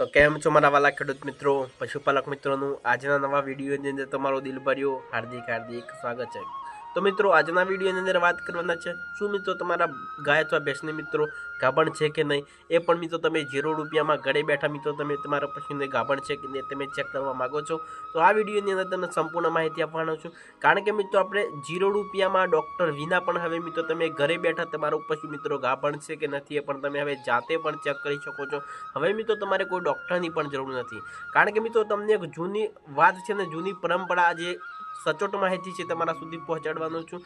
તો કેમ છો મારા વાલા ખેડૂત મિત્રો, પશુપાલક મિત્રોનું? આજના નવા વિડીયોની અંદર તમારો દિલ ભર્યો હાર્દિક હાર્દિક સ્વાગત છે. તો મિત્રો, આજના વિડીયોની અંદર વાત કરવાના છે, શું મિત્રો તમારા ગાય અથવા બેસને મિત્રો ગાભણ છે કે નહીં? એ પણ મિત્રો તમે ઝીરો રૂપિયામાં ઘરે બેઠા મિત્રો તમે તમારા પશુને ગાભણ છે કે નહીં, તમે ચેક કરવા માગો છો. તો આ વિડીયોની અંદર તમને સંપૂર્ણ માહિતી આપવાનો છું. કારણ કે મિત્રો, આપણે ઝીરો રૂપિયામાં ડૉક્ટર વિના પણ હવે મિત્રો તમે ઘરે બેઠા તમારું પશુ મિત્રો ગાભણ છે કે નથી એ પણ તમે હવે જાતે પણ ચેક કરી શકો છો. હવે મિત્રો, તમારે કોઈ ડૉક્ટરની પણ જરૂર નથી. કારણ કે મિત્રો, તમને એક જૂની વાત છે ને, જૂની પરંપરા જે સચોટ માહિતી છે તમારા સુધી પહોંચાડવાનો છું.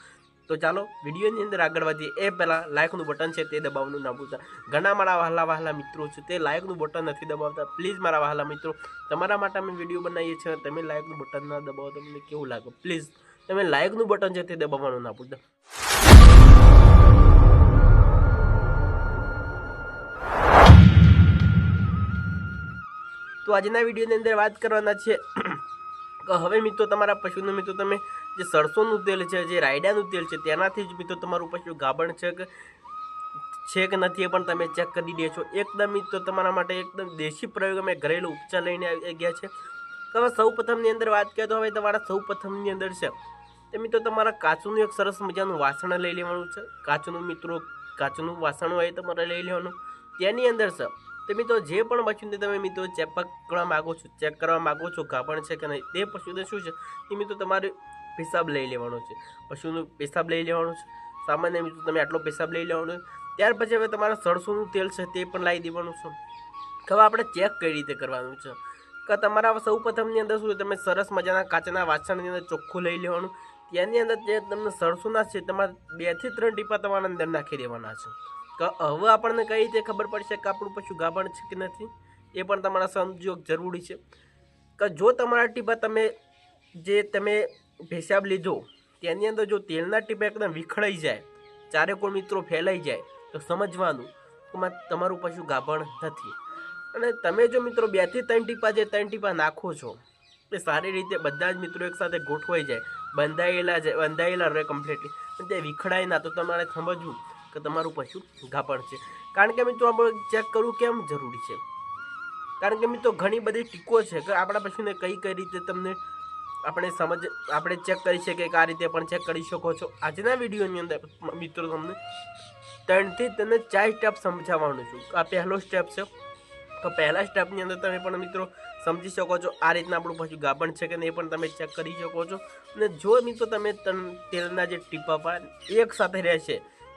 તો ચાલો, વિડીયોની અંદર આગળ વધીએ. એ પહેલાં લાઇકનું બટન છે તે દબાવવાનું ના ભૂલતા. ઘણા મારા વહાલા વહાલા મિત્રો છે તે લાઇકનું બટન નથી દબાવતા. પ્લીઝ મારા વહાલા મિત્રો, તમારા માટે અમે વીડિયો બનાવીએ છીએ. તમે લાઇકનું બટન ના દબાવો, તમને કેવું લાગે? પ્લીઝ, તમે લાઇકનું બટન છે તે દબાવવાનું ના ભૂલતા. તો આજના વિડીયોની અંદર વાત કરવાના છે હવે મિત્રો તમારા પશુનું મિત્રો તમે જે સરસોનું તેલ છે, જે રાયડાનું તેલ છે, તેનાથી જ મિત્રો તમારું પશુ ગાભણ છે કે છે કે નથી એ પણ તમે ચેક કરી દે છો. એકદમ મિત્રો તમારા માટે એકદમ દેશી પ્રયોગ અમે ઘરેલું ઉપચાર લઈને આવી ગયા છે. હવે સૌ પ્રથમની અંદર વાત કરીએ તો હવે તમારા સૌ પ્રથમની અંદર છે. તે મિત્રો તમારા કાચુંનું એક સરસ મજાનું વાસણ લઈ લેવાનું છે. કાચનું મિત્રો, કાચનું વાસણ હોય તમારે લઈ લેવાનું. તેની અંદર છે તે મિત્રો, જે પણ પશુને તમે મિત્રો ચેક કરવા માગો છો ચેક કરવા માગો છો, ગાભણ છે કે નહીં, તે પશુને શું છે? એ મિત્રો તમારે પેશાબ લઈ લેવાનો છે. પશુનું પેશાબ લઈ લેવાનું છે. સામાન્ય મિત્રો, તમે આટલો પેશાબ લઈ લેવાનો છે. ત્યાર પછી હવે તમારા સરસોનું તેલ છે તે પણ લાવી દેવાનું છે. હવે આપણે ચેક કઈ રીતે કરવાનું છે? કે તમારા સૌ પ્રથમની અંદર શું તમે સરસ મજાના કાચના વાસણની અંદર ચોખ્ખું લઈ લેવાનું. તેની અંદર જે તમને સરસોના છે, તમારે બેથી ત્રણ ટીપા તમારા અંદર નાખી દેવાના છે. હવે આપણને કઈ રીતે ખબર પડશે કે આપણું પશુ ગાભણ છે કે નથી, એ પણ તમારા સમજો જરૂરી છે. કે, જો તમારા ટીપા તમે જે તમે ભેસાબ લીધો, તેની અંદર જો તેલના ટીપા એકદમ વિખડાઈ જાય, ચારે કોઈ મિત્રો ફેલાઈ જાય, તો સમજવાનું કે તમારું પશુ ગાભણ નથી. અને તમે જો મિત્રો બેથી ત્રણ ટીપા જે ત્રણ ટીપા નાખો છો, એ સારી રીતે બધા જ મિત્રો એકસાથે ગોઠવાઈ જાય, બંધાયેલા જાય બંધાયેલા રહે કમ્પ્લીટલી અને તે વિખડાય ના, તો તમારે સમજવું કે તમારું પશુ ગાભણ છે? કારણ કે મિત્રો આપણે ચેક કરવું કેમ જરૂરી છે? કારણ કે મિત્રો ઘણી બધી ટીકો છે કે આપણા પશુને કઈ કઈ રીતે તમને આપણે સમજ, આપણે ચેક કરી શકીએ કે આ રીતે પણ ચેક કરી શકો છો. આજના વિડીયોની અંદર મિત્રો તમને ત્રણથી તમને ચાર સ્ટેપ સમજાવવાનું છું. આ પહેલો સ્ટેપ છે. તો પહેલા સ્ટેપની અંદર તમે પણ મિત્રો સમજી શકો છો આ રીતના આપણું પશુ ગાભણ છે કે નહીં પણ તમે ચેક કરી શકો છો. અને જો મિત્રો તમે તેલના જે ટીપા એક સાથે રહેશે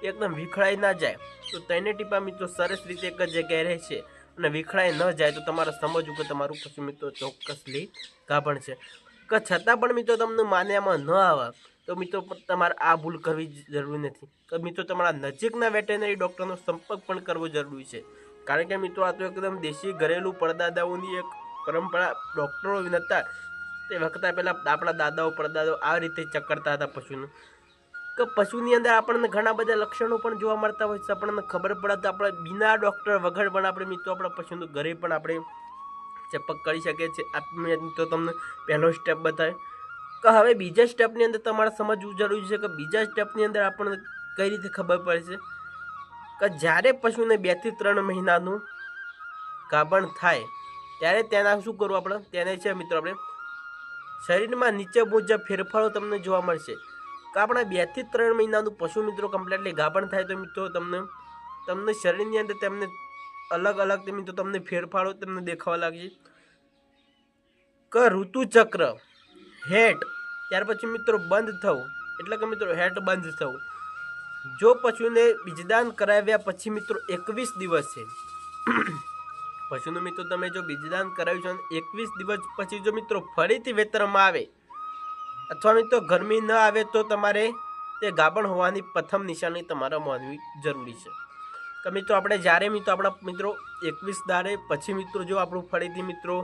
એકદમ વિખડાઈ ના જાય. તો તેને ટીપા મિત્રો સરસ રીતે એક જ જગ્યાએ રહેશે અને વિખડાઈ ન જાય તો તમારે સમજવું કે તમારું પશુ મિત્રો ચોક્કસલી ગાભણ છે. કે છતાં પણ મિત્રો તમને માન્યામાં ન આવે, તો મિત્રો તમારે આ ભૂલ કરવી જરૂરી નથી. કે મિત્રો તમારા નજીકના વેટેનરી ડૉક્ટરનો સંપર્ક પણ કરવો જરૂરી છે. કારણ કે મિત્રો આ તો એકદમ દેશી ઘરેલું પરદાદાઓની એક પરંપરા ડૉક્ટરો નહોતા તે વખતે પહેલાં આપણા દાદાઓ પરદાદાઓ આ રીતે ચેક હતા પશુનું. કે પશુની અંદર આપણને ઘણા બધા લક્ષણો પણ જોવા મળતા હોય છે. આપણને ખબર પડે તો આપણે બિના ડૉક્ટર વગર પણ આપણે મિત્રો આપણા પશુનું ઘરે પણ આપણે ચેપક કરી શકીએ છીએ. આપણે મિત્રો, તમને પહેલો સ્ટેપ બતાવે. કે હવે બીજા સ્ટેપની અંદર તમારે સમજવું જરૂરી છે કે બીજા સ્ટેપની અંદર આપણને કઈ રીતે ખબર પડે છે? કે જ્યારે પશુને બેથી ત્રણ મહિનાનું ગાભણ થાય, ત્યારે તેના શું કરવું આપણે? તેને છે મિત્રો આપણે શરીરમાં નીચે મુજબ ફેરફારો તમને જોવા મળશે. આપણા બેથી ત્રણ મહિનાનું પશુ મિત્રો કમ્પ્લીટલી ગાભણ થાય તો મિત્રો તમને તમને શરીરની અંદર તેમને અલગ અલગ મિત્રો તમને ફેરફારો તમને દેખાવા લાગશે. કે ઋતુચક્ર, હેટ, ત્યાર પછી મિત્રો બંધ થવું, એટલે કે મિત્રો હેટ બંધ થવું. જો પશુને બીજદાન કરાવ્યા પછી મિત્રો એકવીસ દિવસ છે. પશુનું મિત્રો તમે જો બીજદાન કરાવ્યું છે એકવીસ દિવસ પછી જો મિત્રો ફરીથી વેતરમાં આવે અથવા મિત્રો ગરમી ન આવે તો તમારે તે ગાભણ હોવાની પ્રથમ નિશાની તમારે માનવી જરૂરી છે. કે મિત્રો આપણે જ્યારે મિત્રો આપણા મિત્રો એકવીસ દાડે પછી મિત્રો જો આપણું ફરીથી મિત્રો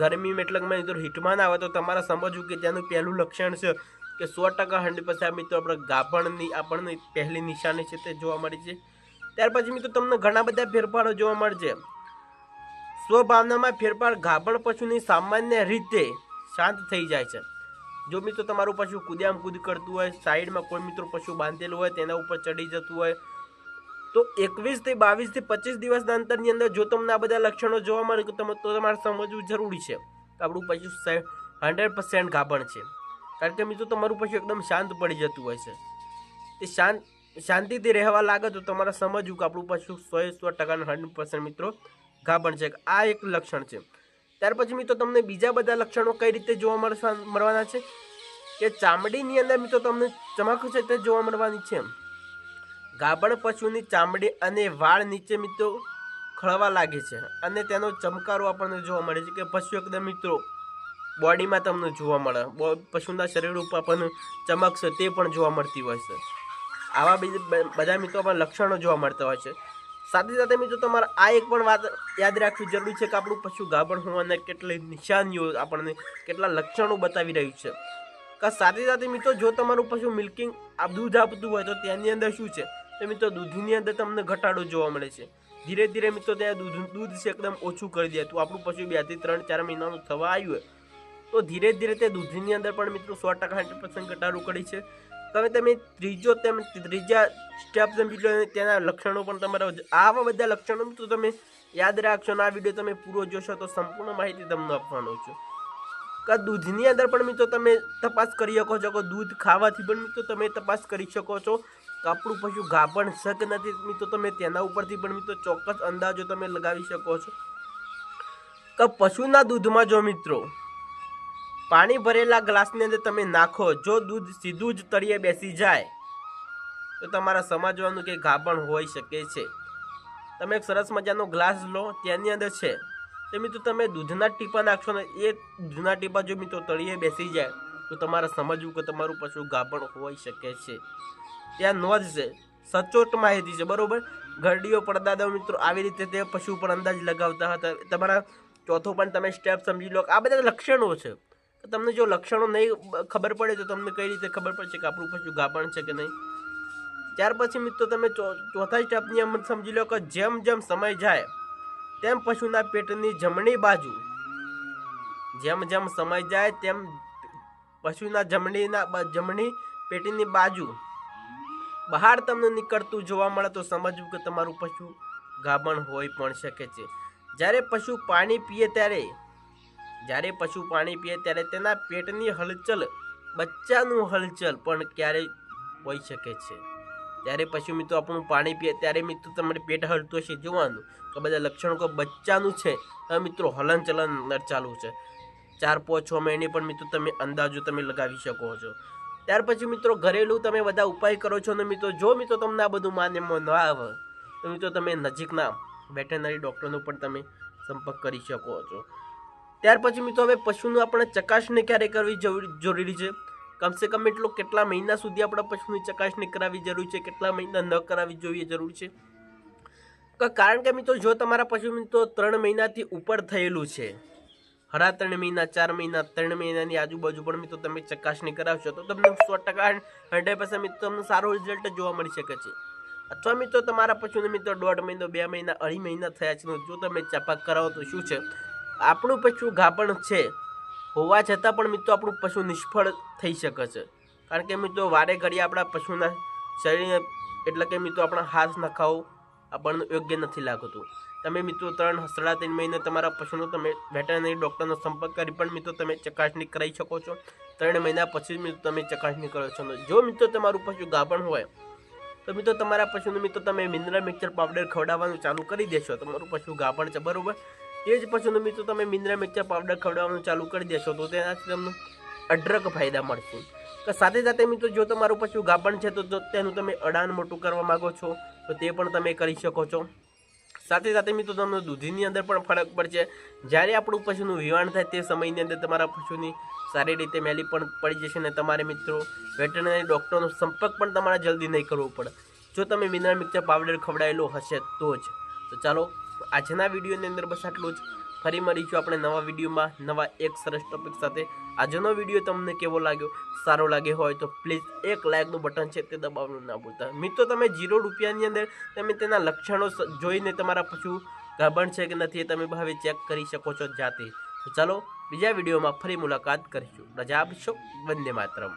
ગરમી એટલે કે મિત્રો હીટમાં ના આવે તો તમારે સમજવું કે ત્યાંનું પહેલું લક્ષણ છે કે સો ટકા હંડ્રેડ પર્સન્ટ મિત્રો આપણે ગાભણની આપણને પહેલી નિશાની છે તે જોવા મળી છે. ત્યાર પછી મિત્રો તમને ઘણા બધા ફેરફારો જોવા મળશે. સ્વભાવનામાં ફેરફાર ગાભણ પશુની સામાન્ય રીતે શાંત થઈ જાય છે. જો મિત્રો તમારું પશુ કૂદ્યામ કૂદ કરતું હોય, સાઈડમાં કોઈ મિત્રો પશુ બાંધેલું હોય, તેના ઉપર ચડી જતું હોય, તો એકવીસથી બાવીસથી પચીસ દિવસના અંતરની અંદર જો તમને આ બધા લક્ષણો જોવા મળે, તો તમે તો તમારે સમજવું જરૂરી છે. કે આપણું પશુ હંડ્રેડ પર્સન્ટ ગાભણ છે. કારણ કે મિત્રો તમારું પશુ એકદમ શાંત પડી જતું હોય છે. તે શાંત શાંતિથી રહેવા લાગે તો તમારે સમજવું કે આપણું પશુ સો સો ટકાનું હંડ્રેડ પર્સન્ટ મિત્રો ગાભણ છે. આ એક લક્ષણ છે. ત્યાર પછી મિત્રો તમને બીજા બધા લક્ષણો કઈ રીતે જોવા મળવા મળવાના છે? કે ચામડીની અંદર મિત્રો તમને ચમક છે તે જોવા મળવાની છે ગાભણ પશુની ચામડી અને વાળ નીચે મિત્રો ખળવા લાગે છે અને તેનો ચમકારો આપણને જોવા મળે છે કે પશુ એકદમ મિત્રો બોડીમાં તમને જોવા મળે. પશુના શરીર ઉપર આપણને ચમક છે તે પણ જોવા મળતી હોય છે. આવા બીજા બધા મિત્રો આપણને લક્ષણો જોવા મળતા હોય છે. સાથે સાથે મિત્રો તમારે આ એક પણ વાત યાદ રાખવી જરૂરી છે કે આપણું પશુ ગાભણ હોવાના કેટલી નિશાનીઓ આપણને કેટલા લક્ષણો બતાવી રહ્યું છે. કે સાથે સાથે મિત્રો જો તમારું પશુ મિલ્કિંગ આ દૂધ આપતું હોય તો તેની અંદર શું છે? તો મિત્રો દૂધની અંદર તમને ઘટાડો જોવા મળે છે. ધીરે ધીરે મિત્રો ત્યાં દૂધ દૂધ છે એકદમ ઓછું કરી દે. તો આપણું પશુ બેથી ત્રણ, ચાર મહિનાનું થવા આવ્યું હોય. તો ધીરે ધીરે તે દૂધની અંદર પણ મિત્રો સો ટકા હંડ્રેડ પર્સન્ટ ઘટાડો કરી છે. હવે તમે ત્રીજો તેમ ત્રીજા સ્ટેપ સમજી લો, તેના લક્ષણો પણ તમારા આવા બધા લક્ષણો તો તમે યાદ રાખશો અને આ વીડિયો તમે પૂરો જોશો તો સંપૂર્ણ માહિતી તમને આપવાનો છું. કે દૂધની અંદર પણ મિત્રો તમે તપાસ કરી શકો છો, કે દૂધ ખાવાથી પણ મિત્રો તમે તપાસ કરી શકો છો. આપણું પશુ ગાભણ શક નથી, મિત્રો તમે તેના ઉપરથી પણ મિત્રો ચોક્કસ અંદાજો તમે લગાવી શકો છો. કે પશુના દૂધમાં જો મિત્રો પાણી ભરેલા ગ્લાસની અંદર તમે નાખો, જો દૂધ સીધું જ તળિયે બેસી જાય, તો તમારા સમજવાનું કે ગાબણ હોઈ શકે છે. તમે એક સરસ મજાનો ગ્લાસ લો, તેની અંદર છે. તો મિત્રો તમે દૂધના ટીપા નાખશો ને, એ દૂધના ટીપા જો મિત્રો તળિયે બેસી જાય, તો તમારે સમજવું કે તમારું પશુ ગાભણ હોઈ શકે છે. ત્યાં નોંધ છે, સચોટ માહિતી છે, બરાબર? ઘરડીઓ પડદાદા મિત્રો આવી રીતે તે પશુ પર અંદાજ લગાવતા હતા. તમારા ચોથો પણ તમે સ્ટેપ સમજી લો આ બધા લક્ષણો છે. તમને જો લક્ષણો નહીં ખબર પડે તો તમને કઈ રીતે ખબર પડશે કે આપણું પશુ ગાભણ છે કે નહીં? ત્યાર પછી મિત્રો તમે ચોથા સ્ટેપની અંદર સમજી લો કે જેમ જેમ સમય જાય, તેમ પશુના પેટની જમણી બાજુ, જેમ જેમ સમય જાય તેમ પશુના જમણીના જમણી પેટીની બાજુ, બહાર તમને નીકળતું જોવા મળે તો સમજવું કે તમારું પશુ ગાભણ હોઈ પણ શકે છે. જ્યારે પશુ પાણી પીએ ત્યારે જ્યારે પશુ પાણી પીએ ત્યારે તેના પેટની હલચલ, બચ્ચાનું હલચલ પણ ક્યારેય હોઈ શકે છે. ત્યારે પશુ મિત્રો આપણું પાણી પીએ ત્યારે મિત્રો તમારે પેટ હલતું હશે જોવાનું કે બધા લક્ષણો કે બચ્ચાનું છે? હવે મિત્રો હલનચલન ચાલુ છે. ચાર, પાંચ, છ મહિને પણ મિત્રો તમે અંદાજો તમે લગાવી શકો છો. ત્યાર પછી મિત્રો ઘરેલું તમે બધા ઉપાય કરો છો ને મિત્રો, જો મિત્રો તમને આ બધું માન્યમાં ન આવે, તો મિત્રો તમે નજીકના વેટરનરી ડૉક્ટરનો પણ તમે સંપર્ક કરી શકો છો. ત્યાર પછી મિત્રો હવે પશુનું આપણે ચકાસણી ક્યારે કરવી જરૂરી છે? કમસે કમ એટલો કેટલા મહિના સુધી આપણા પશુની ચકાસણી કરાવવી જરૂરી છે? કેટલા મહિના ન કરાવવી જોઈએ જરૂર છે? કારણ કે મિત્રો જો તમારા પશુ મિત્રો ત્રણ મહિનાથી ઉપર થયેલું છે હરા ત્રણ મહિના, ચાર મહિના, ત્રણ મહિનાની આજુબાજુ પણ મિત્રો તમે ચકાસણી કરાવશો, તો તમને સો ટકા હંડ્રેડ પર્સન્ટ મિત્રો તમને સારો રિઝલ્ટ જોવા મળી શકે છે. અથવા મિત્રો તમારા પશુને મિત્રો દોઢ મહિનો, બે મહિના, અઢી મહિના થયા છે, જો તમે ચપાક કરાવો તો શું છે? આપણું પશુ ઘાપણ છે. હોવા છતાં પણ મિત્રો આપણું પશુ નિષ્ફળ થઈ શકે છે. કારણ કે મિત્રો વારે ઘડીએ આપણા પશુના શરીર એટલે કે મિત્રો આપણા હાથ નખાવો આપણને યોગ્ય નથી લાગતું. તમે મિત્રો ત્રણ સાડા ત્રણ મહિને તમારા પશુનો તમે વેટરનરી ડૉક્ટરનો સંપર્ક કરી પણ મિત્રો તમે ચકાસણી કરાવી શકો છો. ત્રણ મહિના પછી મિત્રો તમે ચકાસણી કરો છો. જો મિત્રો તમારું પશુ ગાભણ હોય, તો મિત્રો તમારા પશુનું મિત્રો તમે મિનરલ મિક્સર પાવડર ખવડાવવાનું ચાલુ કરી દેશો. તમારું પશુ ગાભણ છે, બરોબર? તે જ પશુનું મિત્રો તમે મિનરલ મિક્સર પાવડર ખવડાવવાનું ચાલુ કરી દેશો તો તેનાથી તમને અઢળક ફાયદા મળશે. તો સાથે સાથે મિત્રો જો તમારું પશુ ગાભણ છે તો તેનું તમે અડાન મોટું કરવા માગો છો તો તે પણ તમે કરી શકો છો. સાથે સાથે મિત્રો તમને દૂધીની અંદર પણ ફરક પડશે. જ્યારે આપણું પશુનું વિવાણ થાય તે સમયની અંદર તમારા પશુની સારી રીતે મેલી પણ પડી જશે અને તમારે મિત્રો વેટરનરી ડૉક્ટરનો સંપર્ક પણ તમારે જલ્દી નહીં કરવો પડે. જો તમે મિનરલ મિક્સર પાવડર ખવડાવેલો હશે તો જ. તો ચાલો આજના વિડીયોની અંદર બસ આટલું જ. ફરી મળીશું આપણે નવા વિડીયોમાં નવા એક સરસ ટોપિક સાથે. આજનો વીડિયો તમને કેવો લાગ્યો? સારો લાગે હોય તો પ્લીઝ એક લાઇકનું બટન છે તે દબાવવાનું ના ભૂલતા. મિત્રો, તમે જીરો રૂપિયાની અંદર તમે તેના લક્ષણો જોઈને તમારા પશુ ગાભણ છે કે નથી એ તમે હવે ચેક કરી શકો છો જાતે. ચાલો બીજા વિડીયોમાં ફરી મુલાકાત કરીશું. રજા આપશો. વંદે માતરમ.